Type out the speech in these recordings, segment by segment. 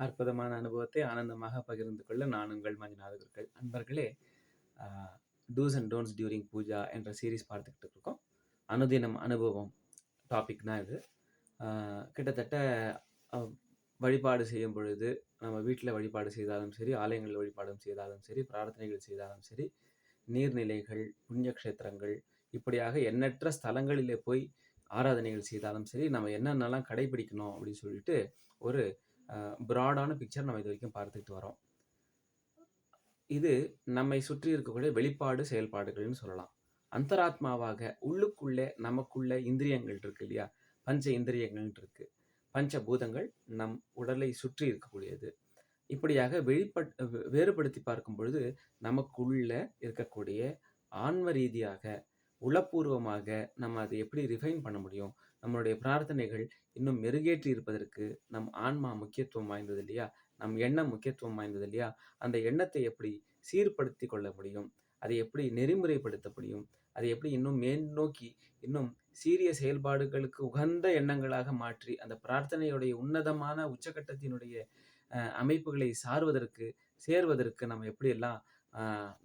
அற்புதமான அனுபவத்தை ஆனந்தமாக பகிர்ந்து கொள்ள நான் உங்கள் மஞ்சுநாத குருக்கள் அன்பர்களே do's and don'ts during puja என்ற சீரீஸ் பார்த்துக்கிட்டு இருக்கோம். அனுதினம் அனுபவம் டாபிக் தான் இது. கிட்டத்தட்ட வழிபாடு செய்யும் பொழுது நம்ம வீட்டில் வழிபாடு செய்தாலும் சரி ஆலயங்களில் வழிபாடும் செய்தாலும் சரி பிரார்த்தனைகள் செய்தாலும் சரி நீர்நிலைகள் புண்ணியக்ஷேத்திரங்கள் இப்படியாக எண்ணற்ற ஸ்தலங்களிலே போய் ஆராதனைகள் செய்தாலும் சரி நம்ம என்னென்னலாம் கடைபிடிக்கணும் அப்படின்னு சொல்லிட்டு ஒரு ப்ராடான பிக்சர் நம்ம இது வரைக்கும் பார்த்துக்கிட்டு வரோம் இது நம்மை சுற்றி இருக்கக்கூடிய வெளிப்பாடு செயல்பாடுகள்னு சொல்லலாம். அந்தராத்மாவாக உள்ளுக்குள்ளே நமக்குள்ள இந்திரியங்கள் இருக்கு இல்லையா? பஞ்ச இந்திரியங்கள் இருக்கு. பஞ்ச பூதங்கள் நம் உடலை சுற்றி இருக்கக்கூடியது. இப்படியாக வெளிப்பட் வேறுபடுத்தி பார்க்கும் பொழுது நமக்குள்ள இருக்கக்கூடிய ஆன்ம ரீதியாக உளப்பூர்வமாக நம்ம அதை எப்படி ரிஃபைன் பண்ண முடியும்? நம்மளுடைய பிரார்த்தனைகள் இன்னும் மெருகேற்றி இருப்பதற்கு நம் ஆன்மா முக்கியத்துவம் வாய்ந்தது இல்லையா? நம் எண்ணம் முக்கியத்துவம் வாய்ந்தது இல்லையா? அந்த எண்ணத்தை எப்படி சீர்படுத்தி கொள்ள முடியும்? அதை எப்படி நெறிமுறைப்படுத்த முடியும்? அதை எப்படி இன்னும் மேல்நோக்கி இன்னும் சீரிய செயல்பாடுகளுக்கு உகந்த எண்ணங்களாக மாற்றி அந்த பிரார்த்தனையுடைய உன்னதமான உச்சகட்டத்தினுடைய அமைப்புகளை சார்வதற்கு சேர்வதற்கு நம்ம எப்படியெல்லாம்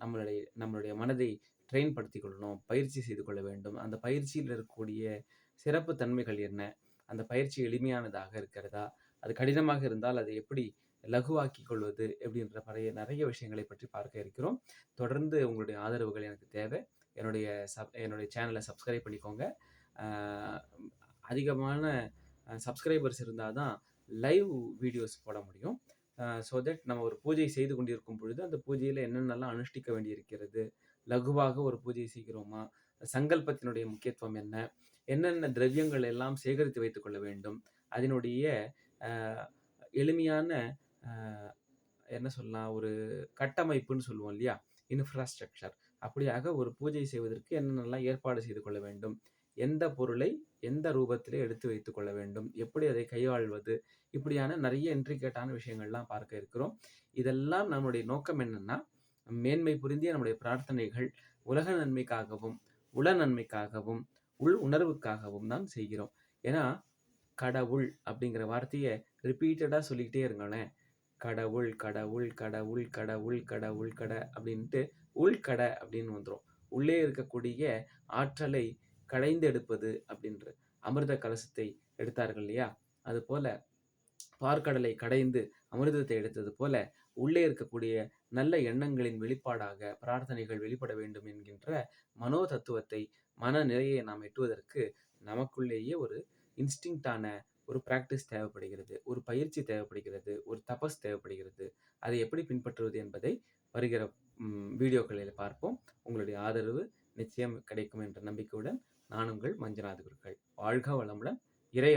நம்மளுடைய நம்மளுடைய மனதை ட்ரெயின் படுத்தி கொள்ளணும் பயிற்சி செய்து கொள்ள வேண்டும். அந்த பயிற்சியில் இருக்கக்கூடிய சிறப்பு தன்மைகள் என்ன? அந்த பயிற்சி எளிமையானதாக இருக்கிறதா? அது கடினமாக இருந்தால் அதை எப்படி லகுவாக்கி கொள்வது அப்படின்ற பழைய நிறைய விஷயங்களை பற்றி பார்க்க இருக்கிறோம். தொடர்ந்து உங்களுடைய ஆதரவுகள் எனக்கு தேவை. என்னுடைய சப் என்னுடைய சேனலை சப்ஸ்கிரைப் பண்ணிக்கோங்க. அதிகமான சப்ஸ்கிரைபர்ஸ் இருந்தால் தான் லைவ் வீடியோஸ் போட முடியும். ஸோ தட் நம்ம ஒரு பூஜை செய்து கொண்டிருக்கும் பொழுது அந்த பூஜையில் என்னென்னலாம் அனுஷ்டிக்க வேண்டியிருக்கிறது? லகுவாக ஒரு பூஜை செய்கிறோமா? சங்கல்பத்தினுடைய முக்கியத்துவம் என்ன? என்னென்ன திரவியங்கள் எல்லாம் சேகரித்து வைத்துக் கொள்ள வேண்டும்? அதனுடைய எளிமையான என்ன சொல்லலாம் ஒரு கட்டமைப்புன்னு சொல்லுவோம் இல்லையா? இன்ஃப்ராஸ்ட்ரக்சர் அப்படியாக ஒரு பூஜை செய்வதற்கு என்னென்னலாம் ஏற்பாடு செய்து கொள்ள வேண்டும்? எந்த பொருளை எந்த ரூபத்திலே எடுத்து வைத்துக் கொள்ள வேண்டும்? எப்படி அதை கையாள்வது? இப்படியான நிறைய இன்ட்ரிகேட்டான விஷயங்கள்லாம் பார்க்க இருக்கிறோம். இதெல்லாம் நம்முடைய நோக்கம் என்னன்னா மேன்மை புரிந்திய நம்முடைய பிரார்த்தனைகள் உலக நன்மைக்காகவும் உள நன்மைக்காகவும் உள் உணர்வுக்காகவும் தான் செய்கிறோம். ஏன்னா கடவுள் அப்படிங்கிற வார்த்தையை ரிப்பீட்டடாக சொல்லிக்கிட்டே இருங்களேன். கடவுள் கடவுள் கடவுள் கடவுள் கடவுள் கட அப்படின்ட்டு உள்கட அப்படின்னு வந்துடும் உள்ளே இருக்கக்கூடிய ஆற்றலை கடைந்து எடுப்பது அப்படின்ற அமிர்த கலசத்தை எடுத்தார்கள் இல்லையா? அதுபோல பார்க்கடலை கடைந்து அமிர்தத்தை எடுத்தது போல உள்ளே இருக்கக்கூடிய நல்ல எண்ணங்களின் வெளிப்பாடாக பிரார்த்தனைகள் வெளிப்பட வேண்டும் என்கின்ற மனோ தத்துவத்தை மனநிலையை நாம் எட்டுவதற்கு நமக்குள்ளேயே ஒரு இன்ஸ்டிங்டான ஒரு பிராக்டிஸ் தேவைப்படுகிறது ஒரு பயிற்சி தேவைப்படுகிறது ஒரு தபஸ் தேவைப்படுகிறது. அதை எப்படி பின்பற்றுவது என்பதை வருகிற வீடியோக்களில் பார்ப்போம். உங்களுடைய ஆதரவு நிச்சயம் கிடைக்கும் என்ற நம்பிக்கையுடன் நான் உங்கள் மஞ்சுநாத குருக்கள் வாழ்க வளமுடன் இறை